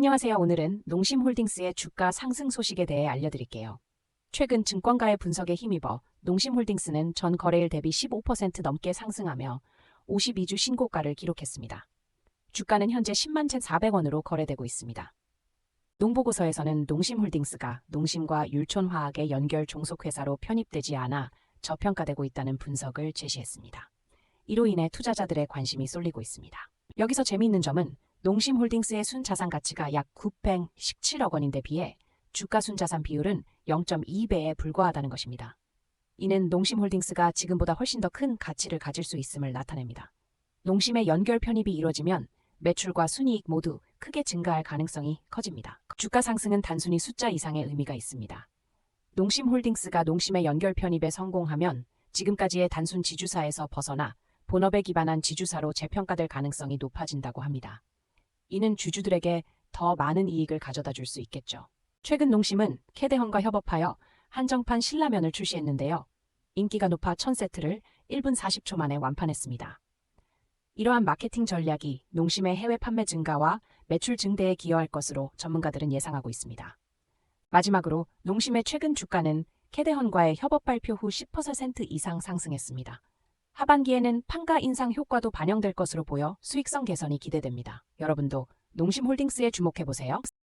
안녕하세요. 오늘은 농심홀딩스의 주가 상승 소식에 대해 알려드릴게요. 최근 증권가의 분석에 힘입어 농심홀딩스는 전 거래일 대비 15% 넘게 상승하며 52주 신고가를 기록했습니다. 주가는 현재 10만 1,400원으로 거래되고 있습니다. 농보고서에서는 농심홀딩스가 농심과 율촌화학의 연결 종속회사로 편입되지 않아 저평가되고 있다는 분석을 제시했습니다. 이로 인해 투자자들의 관심이 쏠리고 있습니다. 여기서 재미있는 점은 농심홀딩스의 순자산 가치가 약 917억 원인데 비해 주가 순자산 비율은 0.2배에 불과하다는 것입니다. 이는 농심홀딩스가 지금보다 훨씬 더 큰 가치를 가질 수 있음을 나타냅니다. 농심의 연결 편입이 이뤄지면 매출과 순이익 모두 크게 증가할 가능성이 커집니다. 주가 상승은 단순히 숫자 이상의 의미가 있습니다. 농심홀딩스가 농심의 연결 편입에 성공하면 지금까지의 단순 지주사에서 벗어나 본업에 기반한 지주사로 재평가될 가능성이 높아진다고 합니다. 이는 주주들에게 더 많은 이익을 가져다 줄 수 있겠죠. 최근 농심은 캐대헌과 협업하여 한정판 신라면을 출시했는데요. 인기가 높아 1000세트를 1분 40초 만에 완판했습니다. 이러한 마케팅 전략이 농심의 해외 판매 증가와 매출 증대에 기여할 것으로 전문가들은 예상하고 있습니다. 마지막으로 농심의 최근 주가는 캐대헌과의 협업 발표 후 10% 이상 상승했습니다. 하반기에는 판가 인상 효과도 반영될 것으로 보여 수익성 개선이 기대됩니다. 여러분도 농심홀딩스에 주목해보세요.